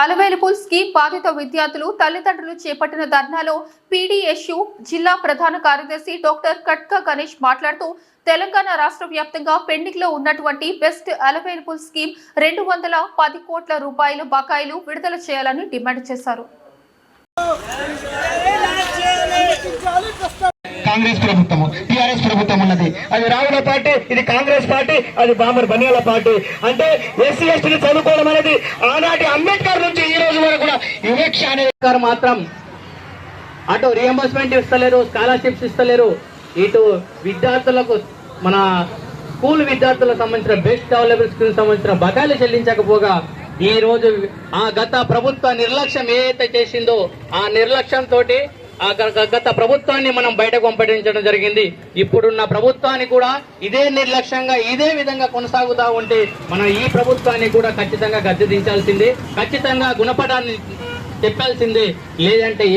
అలవేలుపుల్ scheme బాధిత విద్యార్థులు తల్లిదండ్రులు చేపట్టిన ధర్నాలో పీడీఎస్యు జిల్లా ప్రధాన కార్యదర్శి డాక్టర్ కట్క గణేష్ మాట్లాడుతూ తెలంగాణ రాష్ట్ర వ్యాప్తంగా పెండింగ్లో ఉన్నటువంటి బెస్ట్ అలవేలుపుల్ స్కీమ్ రెండు వందల పది కోట్ల రూపాయల బకాయిలు విడుదల చేయాలని డిమాండ్ చేశారు. కాంగ్రెస్ ప్రభుత్వము టిఆర్ఎస్ ప్రభుత్వం ఉన్నది. అది రావుల పార్టీ ఇది కాంగ్రెస్ పార్టీ అది బామర్ బనియాల పార్టీ. అంటే ఎస్సీ ఎస్టీని చదువుకోవడం అనేది ఆనాటి అంబేద్కర్ నుంచి ఈ రోజు వరకు కూడా వివక్ష అనే మాత్రం అటు రియంబర్స్మెంట్ ఇస్తలేరు స్కాలర్షిప్స్ ఇస్తలేరు. ఇటు విద్యార్థులకు మన స్కూల్ విద్యార్థులకు సంబంధించిన బెస్ట్ అవైలబుల్ స్కూల్ సంబంధించిన బకాయిలు చెల్లించకపోగా ఈ రోజు ఆ గత ప్రభుత్వ నిర్లక్ష్యం ఏదైతే చేసిందో ఆ నిర్లక్ష్యం తోటి గత ప్రభుత్వాన్ని మనం బయటకు పంపించడం జరిగింది. ఇప్పుడున్న ప్రభుత్వాన్ని కూడా ఇదే నిర్లక్ష్యంగా ఇదే విధంగా కొనసాగుతా ఉంటే మనం ఈ ప్రభుత్వాన్ని కూడా ఖచ్చితంగా గద్దె దించాల్సిందే. ఖచ్చితంగా గుణపడాన్ని చెప్పాల్సిందే లేదంటే